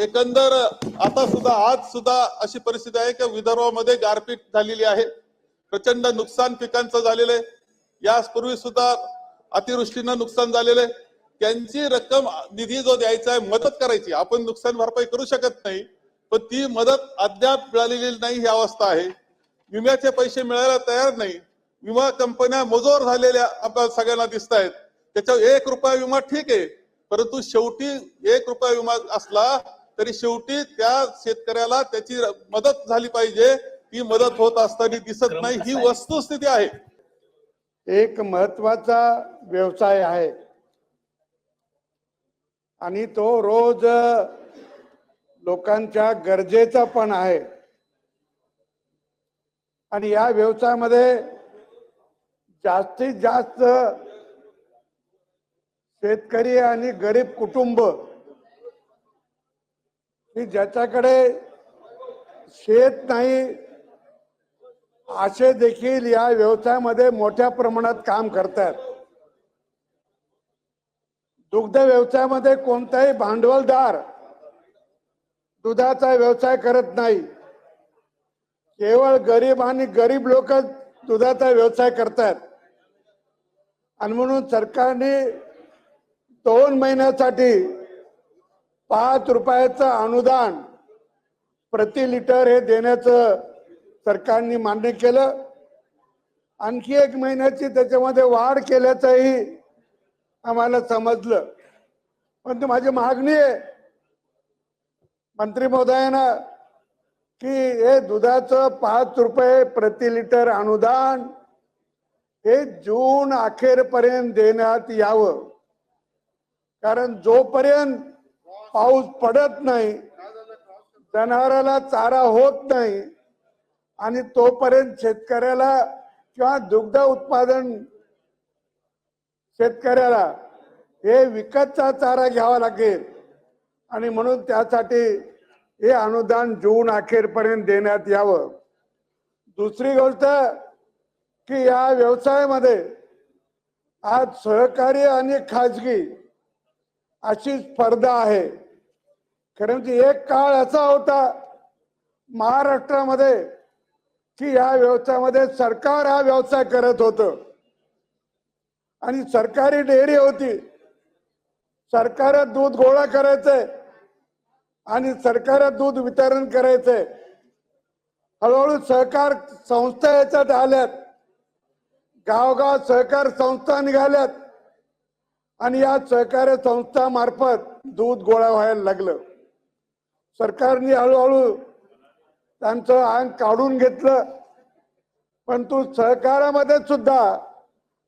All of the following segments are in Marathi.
एकंदर आता सुद्धा आज सुद्धा अशी परिस्थिती आहे की विदर्भामध्ये गारपीट झालेली आहे. प्रचंड नुकसान पिकांचं झालेलं आहे. यापूर्वी सुद्धा अतिवृष्टीनं नुकसान झालेलं आहे. त्यांची रक्कम निधी जो द्यायचा आहे मदत करायची. आपण नुकसान भरपाई करू शकत नाही पण ती मदत अद्याप मिळालेली नाही ही अवस्था आहे. विम्याचे पैसे मिळायला तयार नाही. विमा कंपन्या मजोर झालेल्या आपल्याला सगळ्यांना दिसत आहेत. त्याच्यावर एक रुपया विमा ठीक आहे परंतु शेवटी एक रुपया विमा असला तरी शेवटी त्या शेतकऱ्याला त्याची मदत झाली पाहिजे. ती मदत होत असताना दिसत नाही. ही वस्तुस्थिती आहे. एक महत्त्वाचा व्यवसाय आहे. आणि तो रोज लोकांच्या गरजेचा पण आहे. आणि या व्यवसायामध्ये जास्तीत जास्त शेतकरी आणि गरीब कुटुंब की ज्याच्याकडे शेत नाही असे देखील या व्यवसायामध्ये मोठ्या प्रमाणात काम करतात. दुग्ध व्यवसायामध्ये कोणताही भांडवलदार दुधाचा व्यवसाय करत नाही. केवळ गरीब आणि गरीब लोक दुधाचा व्यवसाय करतात. आणि म्हणून सरकारने दोन महिन्यासाठी पाच रुपयाचं अनुदान प्रति लिटर हे देण्याचं सरकारने मान्य केलं. आणखी एक महिन्याची त्याच्यामध्ये वाढ केल्याचंही आम्हाला समजलं. पण माझी मागणी आहे मंत्री महोदयांना की हे दुधाचं पाच रुपये प्रति लिटर अनुदान हे जून अखेरपर्यंत देण्यात यावं. कारण जोपर्यंत पाऊस पडत नाही. जनावराला चारा होत नाही. आणि तोपर्यंत शेतकऱ्याला किंवा दुग्ध उत्पादन शेतकऱ्याला हे विकतचा चारा घ्यावा लागेल. आणि म्हणून त्यासाठी हे अनुदान जून अखेरपर्यंत देण्यात यावं. दुसरी गोष्ट की या व्यवसायामध्ये आज सहकारी आणि खाजगी अशी स्पर्धा आहे. कारण म्हणजे की एक काळ असा होता महाराष्ट्रामध्ये की या व्यवसायामध्ये सरकार हा व्यवसाय करत होत. आणि सरकारी डेअरी होती. सरकार दूध गोळा करायचंय आणि सरकार दूध वितरण करायचंय. हळूहळू सहकार संस्था याच्यात आल्यात. गावगाव सहकार संस्था निघाल्यात. आणि या सहकार्य संस्था मार्फत दूध गोळा व्हायला लागलं. सरकारने हळूहळू त्यांचं अंग काढून घेतलं. परंतु सहकारामध्ये सुद्धा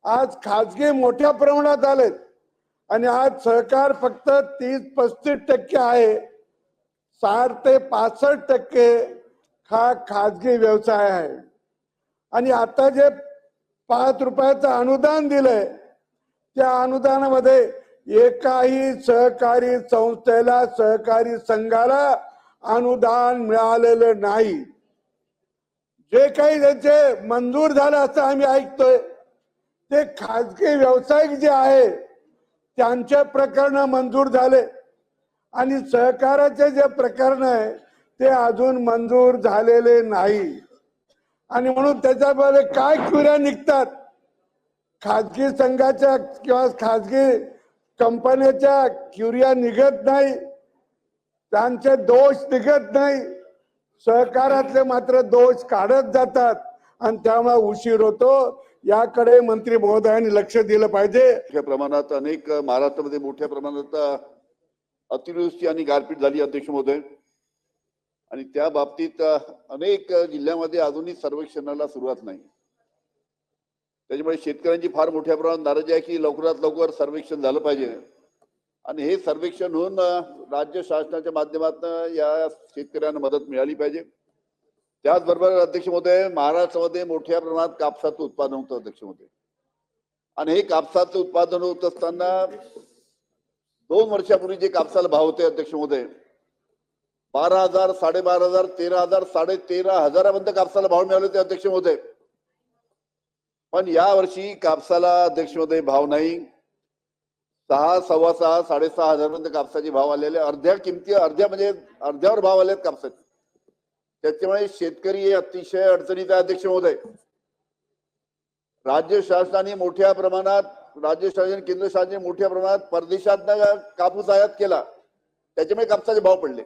आज खाजगी मोठ्या प्रमाणात आलेत. आणि आज सहकार फक्त तीस पस्तीस टक्के आहे. साठ ते पासष्ट टक्के हा खाजगी व्यवसाय आहे. आणि आता जे पाच रुपयाचं अनुदान दिलंय त्या अनुदानामध्ये एकाही सहकारी संस्थेला सहकारी संघाला अनुदान मिळालेलं नाही. जे काही त्याचे मंजूर झालं असं आम्ही ऐकतोय ते खाजगी व्यावसायिक जे आहे त्यांचे प्रकरण मंजूर झाले. आणि सहकाराचे जे प्रकरण आहे ते अजून मंजूर झालेले नाही. आणि म्हणून त्याच्यामध्ये काय क्युऱ्या निघतात? खाजगी संघाच्या किंवा खाजगी कंपन्याच्या क्युरिया निघत नाही त्यांचे दोष निघत नाही सहकारातले मात्र दोष काढत जातात आणि त्यामुळे उशीर होतो. याकडे मंत्री महोदयांनी लक्ष दिलं पाहिजे. मोठ्या प्रमाणात अनेक महाराष्ट्रामध्ये मोठ्या प्रमाणात अतिवृष्टी आणि गारपीट झाली अध्यक्ष महोदय. आणि त्या बाबतीत अनेक जिल्ह्यामध्ये अजूनही सर्वेक्षणाला सुरुवात नाही. त्याच्यामुळे शेतकऱ्यांची फार मोठ्या प्रमाणात नाराजी आहे की लवकरात लवकर सर्वेक्षण झालं पाहिजे. आणि हे सर्वेक्षण होऊन राज्य शासनाच्या माध्यमातून या शेतकऱ्यांना मदत मिळाली पाहिजे. त्याचबरोबर अध्यक्ष महोदय महाराष्ट्रामध्ये मोठ्या प्रमाणात कापसाचं उत्पादन होतं अध्यक्ष महोदय. आणि हे कापसाचं उत्पादन होत असताना दोन वर्षापूर्वी जे कापसाला भाव होते अध्यक्ष महोदय बारा हजार साडेबारा हजार तेरा हजार साडे तेरा हजारापर्यंत कापसाला भाव मिळाले होते अध्यक्ष महोदय. पण या वर्षी कापसाला अध्यक्ष भाव नाही. सहा सव्वा सहा साडेसहा हजारपर्यंत कापसाचे भाव आलेले अर्ध्या किमती अर्ध्या म्हणजे अर्ध्यावर भाव आलेत कापसाचे. त्याच्यामुळे शेतकरी हे अतिशय अडचणीत आहे अध्यक्ष महोदय राज्य शासनाने मोठ्या प्रमाणात राज्य शासन केंद्र शासनाने मोठ्या प्रमाणात परदेशात कापूस आयात केला. त्याच्यामुळे कापसाचे भाव पडले.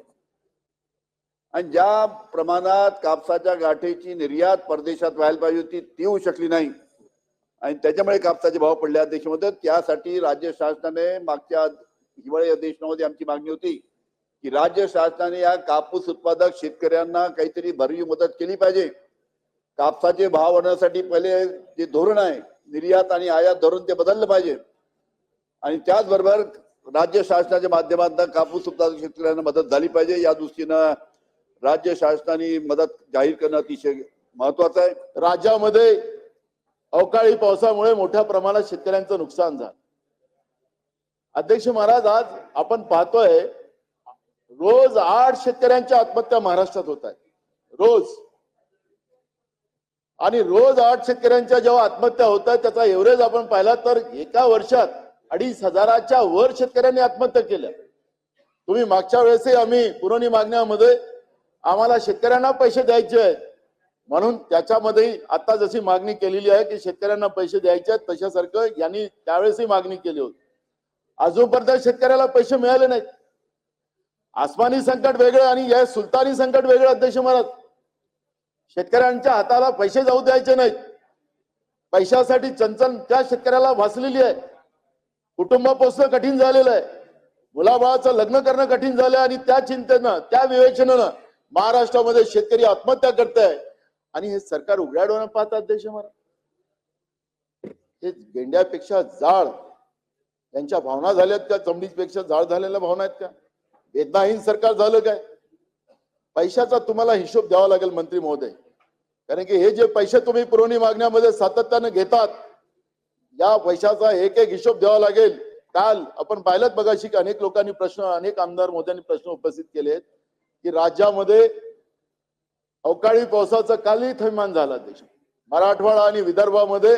आणि ज्या प्रमाणात कापसाच्या गाठीची निर्यात परदेशात व्हायला पाहिजे होती ती होऊ शकली नाही. आणि त्याच्यामुळे कापसाचे भाव पडले. अध्यक्ष महोदय त्यासाठी राज्य शासनाने मागच्या हिवाळी अधिवेशनामध्ये आमची मागणी होती की राज्य शासनाने या कापूस उत्पादक शेतकऱ्यांना काहीतरी भरवी मदत केली पाहिजे. कापसाचे भाव वाढवण्यासाठी पहिले जे धोरण आहे निर्यात आणि आयात धोरण ते बदललं पाहिजे. आणि त्याचबरोबर राज्य शासनाच्या माध्यमातून कापूस उत्पादक शेतकऱ्यांना मदत झाली पाहिजे. या दृष्टीनं राज्य शासनाने मदत जाहीर करणं अतिशय महत्वाचं आहे. राज्यामध्ये अवकाळी पावसामुळे मोठ्या प्रमाणात शेतकऱ्यांचं नुकसान झालं. अध्यक्ष महाराज आज आपण पाहतोय रोज आठ शेतकऱ्यांच्या आत्महत्या महाराष्ट्रात होत आहेत. रोज. आणि रोज आठ शेतकऱ्यांच्या जेव्हा आत्महत्या होत आहेत त्याचा एव्हरेज आपण पाहिला तर एका वर्षात अडीच हजाराच्या वर शेतकऱ्यांनी आत्महत्या केल्या. तुम्ही मागच्या वेळेसही आम्ही पुरवणी मागण्यामध्ये आम्हाला शेतकऱ्यांना पैसे द्यायचे आहेत. म्हणून त्याच्यामध्ये आता जशी मागणी केलेली आहे की शेतकऱ्यांना पैसे द्यायचे तशासारखं यांनी त्यावेळेसही मागणी केली होती. अजूनपर्यंत शेतकऱ्याला पैसे मिळाले नाहीत. आसमानी संकट वेगळं आणि या सुलतानी संकट वेगळं अध्यक्ष महाराज. शेतकऱ्यांच्या हाताला पैसे जाऊ द्यायचे नाहीत. पैशासाठी चंचल त्या शेतकऱ्याला भासलेली आहे. कुटुंब पोचणं कठीण झालेलं आहे. मुलाबाळाचं लग्न करणं कठीण झालं आणि त्या चिंतेनं त्या विवेचनानं महाराष्ट्रामध्ये शेतकरी आत्महत्या करत आहे आणि हे सरकार उघड्या डोळ्यानं पाहतात अध्यक्ष महाराज हे गेंड्यापेक्षा जाळ त्यांच्या भावना झाल्यात का? चमडीपेक्षा जाळ झालेल्या भावना आहेत का? वेदनाहीन सरकार झालं काय? पैशाचा तुम्हाला हिशोब द्यावा लागेल मंत्री महोदय. कारण की हे जे पैसे तुम्ही पुरवणी मागण्यामध्ये सातत्यानं घेतात या पैशाचा एक एक हिशोब द्यावा लागेल. काल आपण पाहिलं बघाशी की अनेक लोकांनी प्रश्न अनेक आमदार मोद्यांनी प्रश्न उपस्थित केले आहेत की राज्यामध्ये अवकाळी पावसाचं कालही थैमान झाला देश मराठवाडा आणि विदर्भामध्ये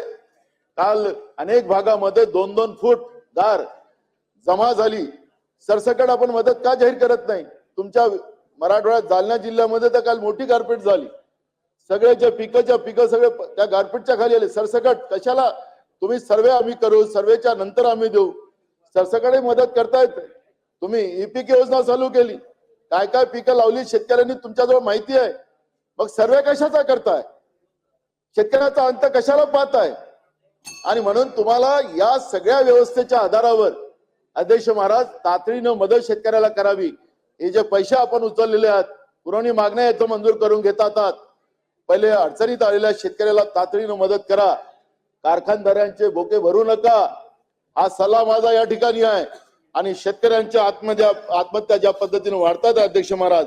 काल अनेक भागामध्ये दोन दोन फूट गार जमा झाली. सरसकट आपण मदत का जाहीर करत नाही? तुमच्या मराठवाड्यात जालना जिल्ह्यामध्ये तर काल मोठी गारपीट झाली. सगळे जे पिकच्या पिकं सगळे त्या गारपीटच्या खाली आले. सरसकट कशाला? तुम्ही सर्वे आम्ही करू सर्वेच्या नंतर आम्ही देऊ. सरसकटही मदत करतायत. तुम्ही ई पीक योजना चालू केली. काय काय पिकं लावली? शेतकऱ्यांनी तुमच्याजवळ माहिती आहे. मग सर्वे कशाचा करताय? शेतकऱ्याचा अंत कशाला पाहताय? आणि म्हणून तुम्हाला या सगळ्या व्यवस्थेच्या आधारावर अध्यक्ष महाराज तातडीनं मदत शेतकऱ्याला करावी. हे जे पैसे आपण उचललेले आहेत पुरवणी मागण्या याचं मंजूर करून घेतात पहिले अडचणीत आलेल्या शेतकऱ्याला तातडीनं मदत करा. कारखानदारांचे बोके भरू नका. हा सल्ला माझा या ठिकाणी आहे. आणि शेतकऱ्यांच्या आत्महत्या आत्महत्या ज्या पद्धतीने वाढतात अध्यक्ष महाराज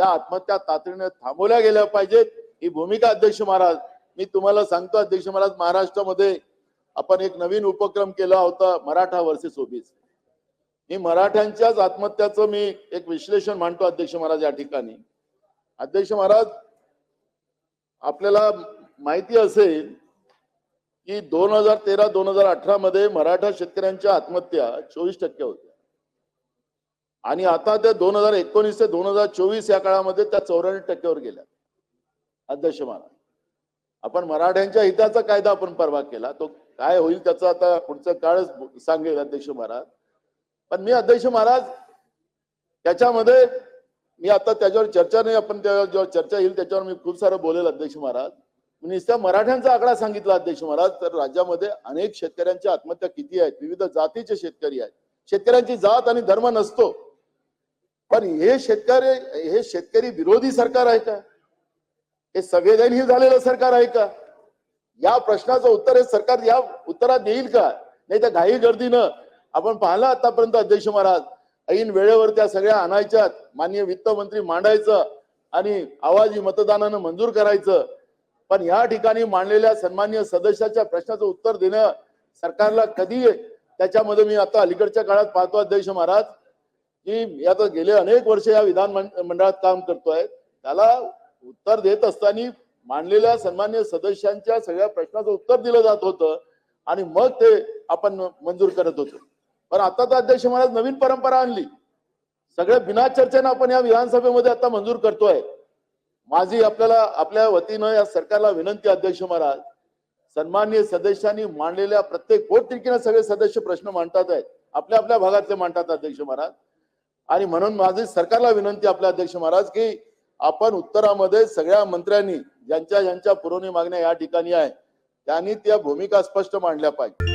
त्या आत्महत्या तातडीने थांबवल्या गेल्या पाहिजेत. ही भूमिका अध्यक्ष महाराज मी तुम्हाला सांगतो अध्यक्ष महाराज महाराष्ट्रामध्ये आपण एक नवीन उपक्रम केला होता मराठा वर्सेस ओबीसी. मी मराठ्यांच्याच आत्महत्याचं मी एक विश्लेषण मांडतो अध्यक्ष महाराज या ठिकाणी. अध्यक्ष महाराज आपल्याला माहिती असेल की दोन हजार तेरा दोन हजार अठरा मध्ये मराठा शेतकऱ्यांच्या आत्महत्या चोवीस टक्के होत्या. आणि आता त्या दोन हजार एकोणीस ते दोन हजार चोवीस या काळामध्ये त्या चौऱ्याण्णव टक्क्यावर गेल्या. अध्यक्ष महाराज आपण मराठ्यांच्या हिताचा कायदा आपण परवा केला. तो काय होईल त्याचं आता पुढचं काळच सांगेल अध्यक्ष महाराज. पण मी अध्यक्ष महाराज त्याच्यामध्ये मी आता त्याच्यावर चर्चा नाही आपण त्या जेव्हा चर्चा येईल त्याच्यावर मी खूप सारं बोलेल अध्यक्ष महाराज. मी नुसत्या मराठ्यांचा आकडा सांगितला अध्यक्ष महाराज तर राज्यामध्ये अनेक शेतकऱ्यांच्या आत्महत्या किती आहेत? विविध जातीचे शेतकरी आहेत. शेतकऱ्यांची जात आणि धर्म नसतो. पण हे शेतकरी हे शेतकरी विरोधी सरकार आहे का? हे संवेदनशील झालेलं सरकार आहे का? या प्रश्नाचं उत्तर हे सरकार या उत्तरात देईल का? नाही तर घाई गर्दीनं. आपण पाहिलं आतापर्यंत अध्यक्ष महाराज ऐन वेळेवर त्या सगळ्या आणायच्यात. माननीय वित्त मंत्री मांडायचं आणि आवाजी मतदानानं मंजूर करायचं. पण या ठिकाणी मांडलेल्या सन्मान्य सदस्याच्या प्रश्नाचं उत्तर देणं सरकारला कधी त्याच्यामध्ये मी आता अलीकडच्या काळात पाहतो अध्यक्ष महाराज. की आता गेले अनेक वर्ष या विधान मंडळात काम करतोय. त्याला उत्तर देत असताना मांडलेल्या सन्मान्य सदस्यांच्या सगळ्या प्रश्नाचं उत्तर दिलं जात होतं आणि मग ते आपण मंजूर करत होतो. पण आता तर अध्यक्ष महाराज नवीन परंपरा आणली. सगळ्या बिना चर्चेनं आपण या विधानसभेमध्ये आता मंजूर करतोय. माझी आपल्याला आपल्या वतीनं या सरकारला विनंती अध्यक्ष महाराज सन्माननीय सदस्यांनी मांडलेल्या प्रत्येक पोटतिडकीनं सगळे सदस्य प्रश्न मांडतात आहेत आपल्या आपल्या भागातले मांडतात अध्यक्ष महाराज. आणि म्हणून माझी सरकारला विनंती आपल्या अध्यक्ष महाराज की आपण उत्तरामध्ये सगळ्या मंत्र्यांनी ज्यांच्या ज्यांच्या पुरवणी मागण्या या ठिकाणी आहे त्यांनी त्या भूमिका स्पष्ट मांडल्या पाहिजे.